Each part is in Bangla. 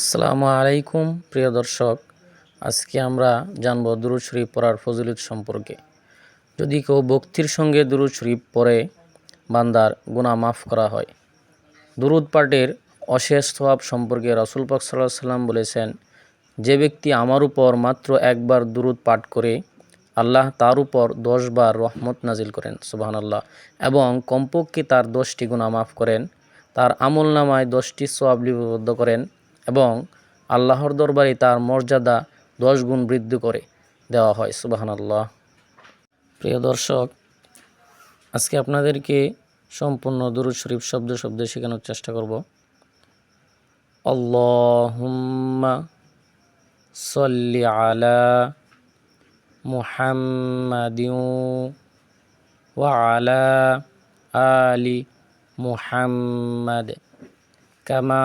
আসসালামু আলাইকুম, প্রিয় দর্শক। আজকে আমরা জানব দুরুদ শরীফ পড়ার ফজিলত সম্পর্কে। যদি কেউ ভক্তির সঙ্গে দুরুদ শরীফ পড়ে, বান্দার গুনাহ মাফ করা হয়। দুরুদ পাঠের অশেষ সওয়াব সম্পর্কে রাসূল পাক আলাইহি সাল্লাম বলেছেন, যে ব্যক্তি আমার উপর মাত্র একবার দুরুদ পাঠ করে, আল্লাহ তার উপর দশবার রহমত নাজিল করেন। সুবহানাল্লাহ। এবং কমপক্ষে তার দশটি গুনাহ মাফ করেন, তার আমল নামায় দশটি সোয়াব লিপিবদ্ধ করেন এবং আল্লাহর দরবারে তার মর্যাদা দশ গুণ বৃদ্ধি করে দেওয়া হয় সুবাহান আল্লাহ প্রিয় দর্শক, আজকে আপনাদেরকে সম্পূর্ণ দুরুদ শরীফ শব্দ শব্দে শেখানোর চেষ্টা করব। আল্লাহুম্মা সল্লি আলা মুহাম্মাদিউ ওয়া আলা আলি মুহাম্মাদ কামা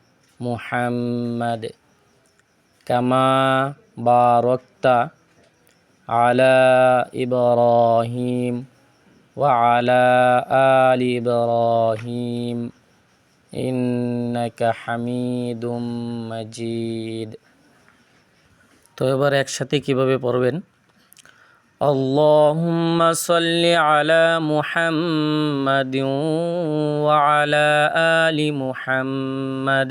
كما باركت على إبراهيم وعلى آل إبراهيم إنك حميد مجيد তো এবার একসাথে কিভাবে পড়বেন اللهم صل على محمد وعلى آل محمد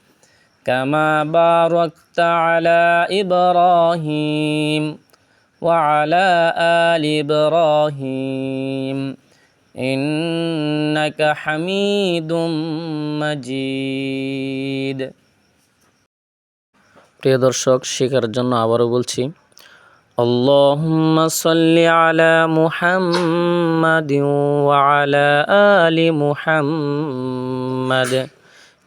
كما باركت على إبراهيم وعلى آل إبراهيم إنك حميد مجيد প্রিয় দর্শক শেখার জন্য আবারও বলছি اللهم صل على محمد وعلى آل محمد